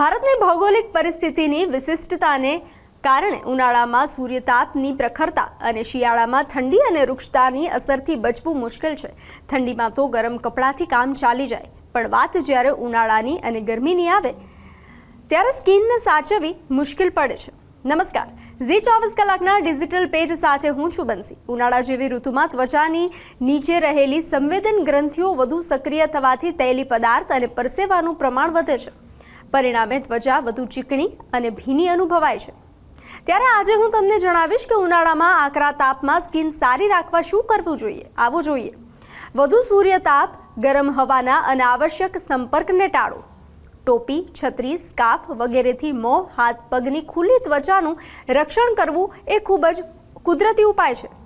ભારતની ભૌગોલિક પરિસ્થિતિની વિશિષ્ટતાને કારણે ઉનાળામાં સૂર્યતાપની પ્રખરતા અને શિયાળામાં ઠંડી અને વૃક્ષતાની અસરથી બચવું મુશ્કેલ છે. ઠંડીમાં તો ગરમ કપડાથી કામ ચાલી જાય, પણ વાત જ્યારે ઉનાળાની અને ગરમીની આવે, ત્યારે સ્કિનને સાચવવી મુશ્કેલ પડે છે. નમસ્કાર, ઝી ચોવીસ કલાકના ડિજિટલ પેજ સાથે હું છું બંસી. ઉનાળા જેવી ઋતુમાં ત્વચાની નીચે રહેલી સંવેદન ગ્રંથિઓ વધુ સક્રિય થવાથી તૈલી પદાર્થ અને પરસેવાનું પ્રમાણ વધે છે. પરિણામે ત્વચા વધુ ચીકણી અને ભીની અનુભવાય છે. ત્યારે આજે હું તમને જણાવીશ કે ઉનાળામાં આકરા તાપમાં સ્કિન સારી રાખવા શું કરવું જોઈએ આવું જોઈએ. વધુ સૂર્યતાપ ગરમ હવાના અને આવશ્યક સંપર્કને ટાળો. ટોપી, છત્રી, સ્કાર્ફ વગેરેથી મોં, હાથ, પગની ખુલ્લી ત્વચાનું રક્ષણ કરવું એ ખૂબ જ કુદરતી ઉપાય છે.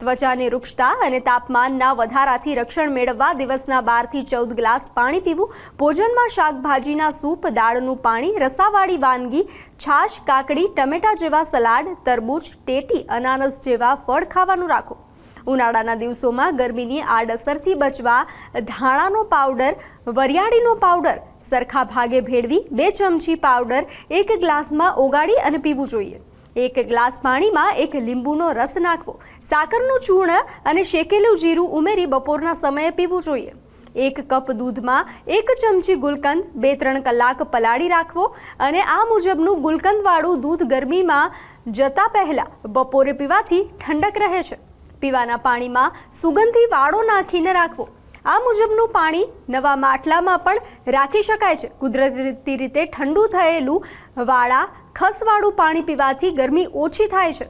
ત્વચાની વૃક્ષતા અને તાપમાનના વધારાથી રક્ષણ મેળવવા દિવસના બારથી ચૌદ ગ્લાસ પાણી પીવું, ભોજનમાં શાકભાજીના સૂપ, દાળનું પાણી, રસાવાળી વાનગી, છાશ, કાકડી, ટમેટા જેવા સલાડ, તરબૂચ, ટેટી, અનાનસ જેવા ફળ ખાવાનું રાખો. ઉનાળાના દિવસોમાં ગરમીની આડઅસરથી બચવા ધાણાનો પાવડર, વરિયાળીનો પાવડર, સરખા ભાગે ભેળવી બે ચમચી પાવડર એક ગ્લાસમાં ઓગાળી અને પીવું જોઈએ. એક ગ્લાસ પાણીમાં એક લીંબુનો રસ નાખવો, સાકરનું ચૂર્ણ અને શેકેલું જીરું ઉમેરી બપોરના સમયે પીવું જોઈએ. એક કપ દૂધમાં એક ચમચી ગુલકંદ, બે ત્રણ કલાક પલાળી રાખવો અને આ મુજબનું ગુલકંદવાળું દૂધ ગરમીમાં જતા પહેલાં બપોરે પીવાથી ઠંડક રહે છે. પીવાના પાણીમાં સુગંધી વાળો નાખીને રાખવો. આ મુજબનું પાણી નવા માટલામાં પણ રાખી શકાય છે. કુદરતી રીતે ઠંડુ થયેલું વાળા ખસવાળું પાણી પીવાથી ગરમી ઓછી થાય છે.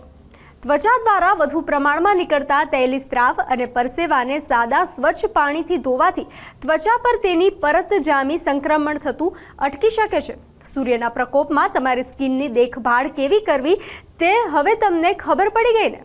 ત્વચા દ્વારા વધુ પ્રમાણમાં નીકળતા તૈલી સ્ત્રાવ અને પરસેવાને સાદા સ્વચ્છ પાણીથી ધોવાથી ત્વચા પર તેની પરત જામી સંક્રમણ થતું અટકી શકે છે. સૂર્યના પ્રકોપમાં તમારી સ્કિનની દેખભાળ કેવી કરવી તે હવે તમને ખબર પડી ગઈ ને?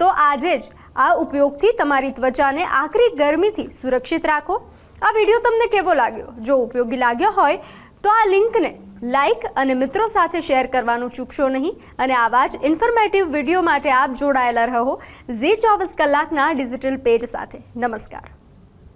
તો આજે જ આ ઉપયોગથી તમારી ત્વચાને આકરી ગરમીથી સુરક્ષિત રાખો. આ વીડિયો તમને કેવો લાગ્યો? જો ઉપયોગી લાગ્યો હોય, તો આ લિંકને લાઈક અને મિત્રો સાથે શેર કરવાનું ચૂકશો નહીં. અને આવા જ ઇન્ફોર્મેટિવ વીડિયો માટે આપ જોડાયેલા રહો ઝી ચોવીસ કલાકના ડિજિટલ પેજ સાથે. નમસ્કાર.